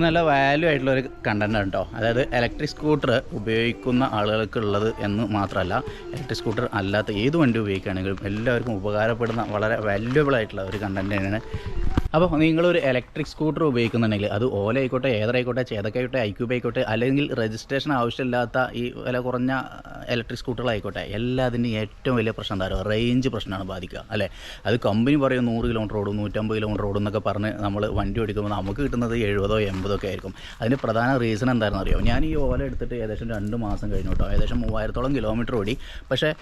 നല്ല വാല്യൂ ആയിട്ടുള്ള ഒരു കണ്ടന്റ് കേട്ടോ അതായത് ഇലക്ട്രിക് സ്കൂട്ടർ ഉപയോഗിക്കുന്ന ആളുകൾക്കുള്ളത് എന്ന് മാത്രമല്ല ഇലക്ട്രിക് സ്കൂട്ടർ അല്ലാത്ത ഏത് വണ്ടി ഉപയോഗിക്കുകയാണെങ്കിലും എല്ലാവർക്കും ഉപകാരപ്പെടുന്ന വളരെ വാല്യുബിൾ ആയിട്ടുള്ള ഒരു കണ്ടന്റ് തന്നെയാണ് അപ്പോൾ നിങ്ങളൊരു ഇലക്ട്രിക് സ്കൂട്ടർ ഉപയോഗിക്കുന്നുണ്ടെങ്കിൽ അത് ഓല ആയിക്കോട്ടെ ഏതറായിക്കോട്ടെ ചേതക്കായിക്കോട്ടെ ഐക്യൂബ് ആയിക്കോട്ടെ അല്ലെങ്കിൽ രജിസ്ട്രേഷൻ ആവശ്യമില്ലാത്ത ഈ വില കുറഞ്ഞ ഇലക്ട്രിക് സ്കൂട്ടറുകളായിക്കോട്ടെ എല്ലാത്തിന്റെയും ഏറ്റവും വലിയ പ്രശ്നം എന്താ പറയുക? റേഞ്ച് പ്രശ്നമാണ് ബാധിക്കുക അല്ലേ? അത് കമ്പനി പറയും നൂറ് കിലോമീറ്റർ ഓടും നൂറ്റമ്പത് കിലോമീറ്റർ ഓടും എന്നൊക്കെ പറഞ്ഞ് നമ്മൾ വണ്ടി ഓടിക്കുമ്പോൾ നമുക്ക് കിട്ടുന്നത് എഴുപതോ എൺപതോ ഒക്കെ ആയിരിക്കും. അതിന് പ്രധാന റീസൺ എന്താണെന്ന് അറിയോ? ഞാൻ ഈ ഓല എടുത്തിട്ട് ഏകദേശം രണ്ട് മാസം കഴിഞ്ഞു കേട്ടോ ഏകദേശം മൂവായിരത്തോളം കിലോമീറ്റർ ഓടി. പക്ഷേ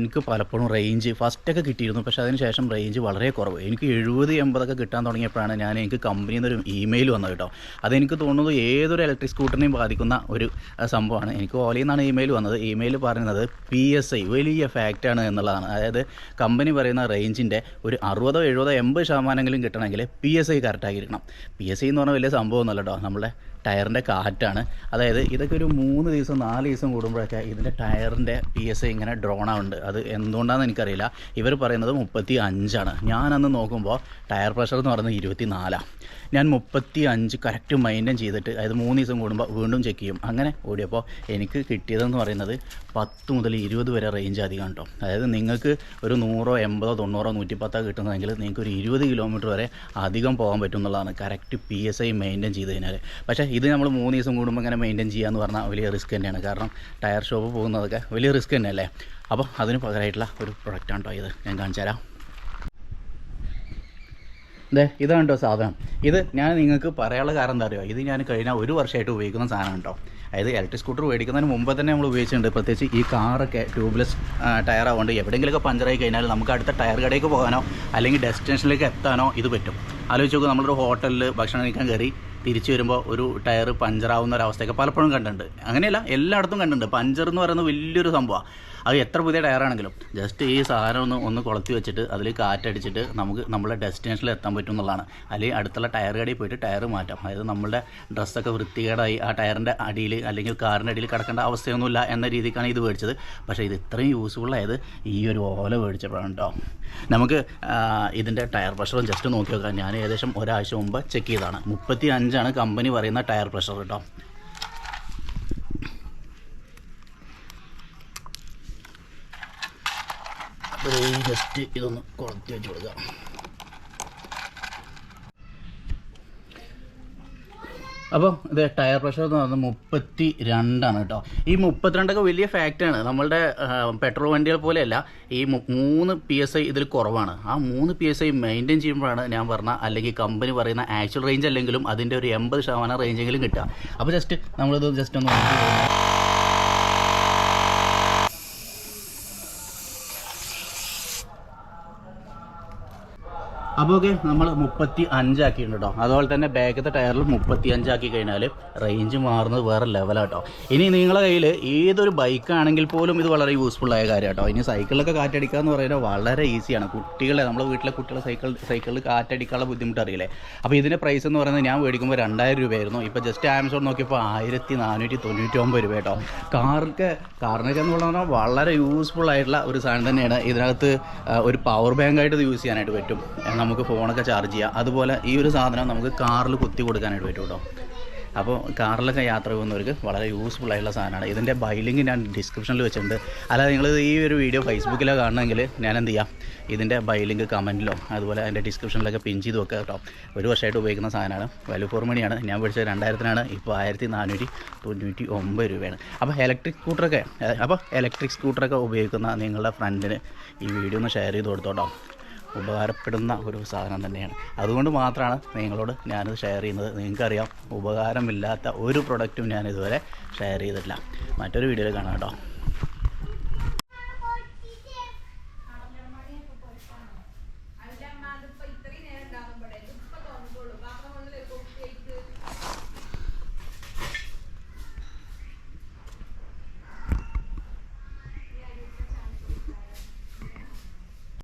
എനിക്ക് പലപ്പോഴും റേഞ്ച് ഫസ്റ്റൊക്കെ കിട്ടിയിരുന്നു. പക്ഷേ അതിന് ശേഷം റേഞ്ച് വളരെ കുറവ്. എനിക്ക് എഴുപത് എൺപതൊക്കെ കിട്ടാൻ തുടങ്ങിയപ്പോഴാണ് ഞാൻ എനിക്ക് കമ്പനിയിൽ നിന്നൊരു ഇമെയിൽ വന്നത് കേട്ടോ. അതെനിക്ക് തോന്നുന്നത് ഏതൊരു ഇലക്ട്രിക് സ്കൂട്ടറിനെയും ബാധിക്കുന്ന ഒരു സംഭവമാണ്. എനിക്ക് ഓലയിൽ നിന്നാണ് ഇമെയിൽ വന്നത്. ഇമെയിൽ പറയുന്നത് പി എസ് ഐ വലിയ ഫാക്റ്റാണ് എന്നുള്ളതാണ്. അതായത് കമ്പനി പറയുന്ന റേഞ്ചിന്റെ ഒരു അറുപതോ എഴുപതോ എൺപത് ശതമാനമെങ്കിലും കിട്ടണമെങ്കിൽ പി എസ് ഐ കറക്റ്റാക്കിയിരിക്കണം പി എസ് ഐ എന്ന് പറഞ്ഞാൽ വലിയ സംഭവമൊന്നുമല്ല കേട്ടോ. നമ്മുടെ ടയറിന്റെ കാറ്റാണ്. അതായത് ഇതൊക്കെ ഒരു മൂന്ന് ദിവസം നാല് ദിവസം കൂടുമ്പോഴൊക്കെ ഇതിന്റെ ടയറിന്റെ പി എസ് ഐ ഇങ്ങനെ ഡ്രോൺ ആവുന്നുണ്ട്. അത് എന്തുകൊണ്ടാണെന്ന് എനിക്കറിയില്ല. ഇവർ പറയുന്നത് മുപ്പത്തി അഞ്ചാണ് ഞാനന്ന് നോക്കുമ്പോൾ ടയർ പ്രഷർ എന്ന് പറയുന്നത് ഇരുപത്തി നാലാണ് ഞാൻ മുപ്പത്തി അഞ്ച് കറക്റ്റ് മെയിന്റെയിൻ ചെയ്തിട്ട് അതായത് മൂന്ന് ദിവസം കൂടുമ്പോൾ വീണ്ടും ചെക്ക് ചെയ്യും. അങ്ങനെ ഓടിയപ്പോൾ എനിക്ക് കിട്ടിയതെന്ന് പറയുന്നത് പത്ത് മുതൽ ഇരുപത് വരെ റേഞ്ച് അധികം കേട്ടോ. അതായത് നിങ്ങൾക്ക് ഒരു നൂറോ എൺപതോ തൊണ്ണൂറോ നൂറ്റിപ്പത്തോ കിട്ടുന്നതെങ്കിൽ നിങ്ങൾക്ക് ഒരു ഇരുപത് കിലോമീറ്റർ വരെ അധികം പോകാൻ പറ്റും എന്നുള്ളതാണ് correct P S I maintain ചെയ്ത് കഴിഞ്ഞാൽ പക്ഷേ ഇത് നമ്മൾ മൂന്ന് ദിവസം കൂടുമ്പോൾ ഇങ്ങനെ മെയിന്റെയിൻ ചെയ്യാന്ന് പറഞ്ഞാൽ വലിയ റിസ്ക് തന്നെയാണ്. കാരണം ടയർ ഷോപ്പ് പോകുന്നതൊക്കെ വലിയ റിസ്ക് തന്നെയല്ലേ? അപ്പോൾ അതിന് പകരമായിട്ടുള്ള ഒരു പ്രൊഡക്റ്റാണ് കേട്ടോ ഇത്. ഞാൻ കാണിച്ചു തരാം. ദേ ഇതാണ് കേട്ടോ സാധനം. ഇത് ഞാൻ നിങ്ങൾക്ക് പറയാനുള്ള കാരണം എന്താ അറിയുമോ ഇത് ഞാൻ കഴിഞ്ഞ ഒരു വർഷമായിട്ട് ഉപയോഗിക്കുന്ന സാധനം കേട്ടോ അതായത് ഇലക്ട്രിക് സ്കൂട്ടർ മേടിക്കുന്നതിന് മുമ്പ് തന്നെ നമ്മൾ ഉപയോഗിച്ചിട്ടുണ്ട്. പ്രത്യേകിച്ച് ഈ കാറൊക്കെ ട്യൂബ്ലെസ് ടയർ ആവുകൊണ്ട് എവിടെയെങ്കിലുമൊക്കെ പഞ്ചറായി കഴിഞ്ഞാൽ നമുക്ക് അടുത്ത ടയർ കടയിലേക്ക് പോകാനോ അല്ലെങ്കിൽ ഡെസ്റ്റിനേഷനിലേക്ക് എത്താനോ ഇത് പറ്റും. ആലോചിച്ച് നോക്കുക നമ്മളൊരു ഹോട്ടലിൽ ഭക്ഷണം കഴിക്കാൻ കയറി തിരിച്ചു വരുമ്പോൾ ഒരു ടയർ പഞ്ചറാവുന്ന ഒരു അവസ്ഥയൊക്കെ പലപ്പോഴും കണ്ടിട്ടുണ്ട്. അങ്ങനെയല്ല എല്ലായിടത്തും കണ്ടിട്ടുണ്ട്. പഞ്ചർ എന്ന് പറയുന്നത് വലിയൊരു സംഭവമാണ് അത് എത്ര പുതിയ ടയറാണെങ്കിലും ജസ്റ്റ് ഈ സാധനം ഒന്ന് ഒന്ന് കൊളത്തി വെച്ചിട്ട് അതിൽ കാറ്റടിച്ചിട്ട് നമുക്ക് നമ്മളെ ഡെസ്റ്റിനേഷനിൽ എത്താൻ പറ്റും എന്നുള്ളതാണ്. അല്ലെങ്കിൽ അടുത്തുള്ള ടയർ കടയിൽ പോയിട്ട് ടയർ മാറ്റാം. അതായത് നമ്മളുടെ ഡ്രസ്സൊക്കെ വൃത്തികേടായി ആ ടയറിന്റെ അടിയിൽ അല്ലെങ്കിൽ കാറിന്റെ അടിയിൽ കിടക്കേണ്ട അവസ്ഥയൊന്നുമില്ല എന്ന രീതിക്കാണ് ഇത് മേടിച്ചത്. പക്ഷേ ഇത് ഇത്രയും യൂസ്ഫുൾ ആയത് ഈ ഒരു ഓല മേടിച്ചപ്പോഴാണ് കേട്ടോ നമുക്ക് ഇതിന്റെ ടയർ പ്രഷറും ജസ്റ്റ് നോക്കി നോക്കാം. ഞാൻ ഏകദേശം ഒരാഴ്ച മുമ്പ് ചെക്ക് ചെയ്തതാണ്. മുപ്പത്തി അഞ്ചാണ് കമ്പനി പറയുന്ന ടയർ പ്രഷർ കേട്ടോ ജസ്റ്റ് ഇതൊന്ന് കുളത്തി വെച്ച് കൊടുക്കാം. അപ്പം ഇത് ടയർ പ്രഷർ എന്ന് പറയുന്നത് മുപ്പത്തി രണ്ടാണ് കേട്ടോ. ഈ മുപ്പത്തിരണ്ടൊക്കെ വലിയ ഫാക്റ്റാണ് നമ്മളുടെ പെട്രോൾ വണ്ടികൾ പോലെയല്ല ഈ മൂന്ന് പി എസ് ഐ ഇതിൽ കുറവാണ്. ആ മൂന്ന് പി എസ് ഐ മെയിന്റെയിൻ ചെയ്യുമ്പോഴാണ് ഞാൻ പറഞ്ഞ അല്ലെങ്കിൽ കമ്പനി പറയുന്ന ആക്ച്വൽ റേഞ്ച് അല്ലെങ്കിലും അതിന്റെ ഒരു എൺപത് ശതമാനം റേഞ്ചെങ്കിലും കിട്ടുക. അപ്പോൾ ജസ്റ്റ് നമ്മളിത് ജസ്റ്റ് ഒന്ന് അപ്പോൾ ഓക്കെ നമ്മൾ മുപ്പത്തി അഞ്ചാക്കിയിട്ടുണ്ട് കേട്ടോ അതുപോലെ തന്നെ ബാക്കത്തെ ടയറിൽ മുപ്പത്തി അഞ്ചാക്കി കഴിഞ്ഞാൽ റേഞ്ച് മാറുന്നത് വേറെ ലെവലാട്ടോ ഇനി നിങ്ങളുടെ കയ്യിൽ ഏതൊരു ബൈക്കാണെങ്കിൽ പോലും ഇത് വളരെ യൂസ്ഫുൾ ആയ കാര്യം കേട്ടോ ഇനി സൈക്കിളിലൊക്കെ കാറ്റടിക്കുക എന്ന് പറയുന്നത് വളരെ ഈസിയാണ് കുട്ടികളെ നമ്മുടെ വീട്ടിലെ കുട്ടികളെ സൈക്കിൾ സൈക്കിളിൽ കാറ്റടിക്കാനുള്ള ബുദ്ധിമുട്ട് അറിയില്ലേ? അപ്പോൾ ഇതിന്റെ പ്രൈസ് എന്ന് പറയുന്നത് ഞാൻ മേടിക്കുമ്പോൾ രണ്ടായിരം രൂപയായിരുന്നു. ഇപ്പോൾ ജസ്റ്റ് ആമസോൺ നോക്കിയപ്പോൾ ആയിരത്തി നാനൂറ്റി തൊണ്ണൂറ്റി ഒമ്പത് രൂപ കേട്ടോ കാർക്ക് കാറിനൊക്കെ എന്ന് പറഞ്ഞാൽ വളരെ യൂസ്ഫുൾ ആയിട്ടുള്ള ഒരു സാധനം തന്നെയാണ്. ഇതിനകത്ത് ഒരു പവർ ബാങ്കായിട്ട് ഇത് യൂസ് ചെയ്യാനായിട്ട് പറ്റും. നമുക്ക് ഫോണൊക്കെ ചാർജ് ചെയ്യാം. അതുപോലെ ഈ ഒരു സാധനം നമുക്ക് കാറിൽ കുത്തി കൊടുക്കാനായിട്ട് പറ്റും കേട്ടോ. അപ്പോൾ കാറിലൊക്കെ യാത്ര പോകുന്നവർക്ക് വളരെ യൂസ്ഫുൾ ആയിട്ടുള്ള സാധനമാണ്. ഇതിന്റെ ബൈലിങ്ക് ഞാൻ ഡിസ്ക്രിപ്ഷനിൽ വെച്ചിട്ടുണ്ട്. അല്ലാതെ നിങ്ങൾ ഈ ഒരു വീഡിയോ ഫേസ്ബുക്കിലോ കാണണമെങ്കിൽ ഞാൻ എന്ത് ചെയ്യാം? ഇതിന്റെ ബൈലിങ്ക് കമന്റിലോ അതുപോലെ അതിന്റെ ഡിസ്ക്രിപ്ഷനിലൊക്കെ പിൻ ചെയ്ത് വെക്കുക കേട്ടോ. ഒരു വർഷമായിട്ട് ഉപയോഗിക്കുന്ന സാധനമാണ്. വാല്യൂ ഫോർ മണിയാണ് ഞാൻ പഠിച്ചത് രണ്ടായിരത്തിനാണ്. ഇപ്പോൾ ആയിരത്തി നാനൂറ്റി തൊണ്ണൂറ്റി ഒമ്പത് രൂപയാണ്. അപ്പോൾ ഇലക്ട്രിക് സ്കൂട്ടറൊക്കെ അപ്പോൾ ഇലക്ട്രിക് സ്കൂട്ടറൊക്കെ ഉപയോഗിക്കുന്ന നിങ്ങളുടെ ഫ്രണ്ടിന് ഈ വീഡിയോ ഒന്ന് ഷെയർ ചെയ്ത് കൊടുത്തോട്ടോ. ഉപകാരപ്പെടുന്ന ഒരു സാധനം തന്നെയാണ്. അതുകൊണ്ട് മാത്രമാണ് നിങ്ങളോട് ഞാനിത് ഷെയർ ചെയ്യുന്നത്. നിങ്ങൾക്കറിയാം ഉപകാരമില്ലാത്ത ഒരു പ്രൊഡക്റ്റും ഞാൻ ഇതുവരെ ഷെയർ ചെയ്തിട്ടില്ല. മറ്റൊരു വീഡിയോയിൽ കാണാം കേട്ടോ.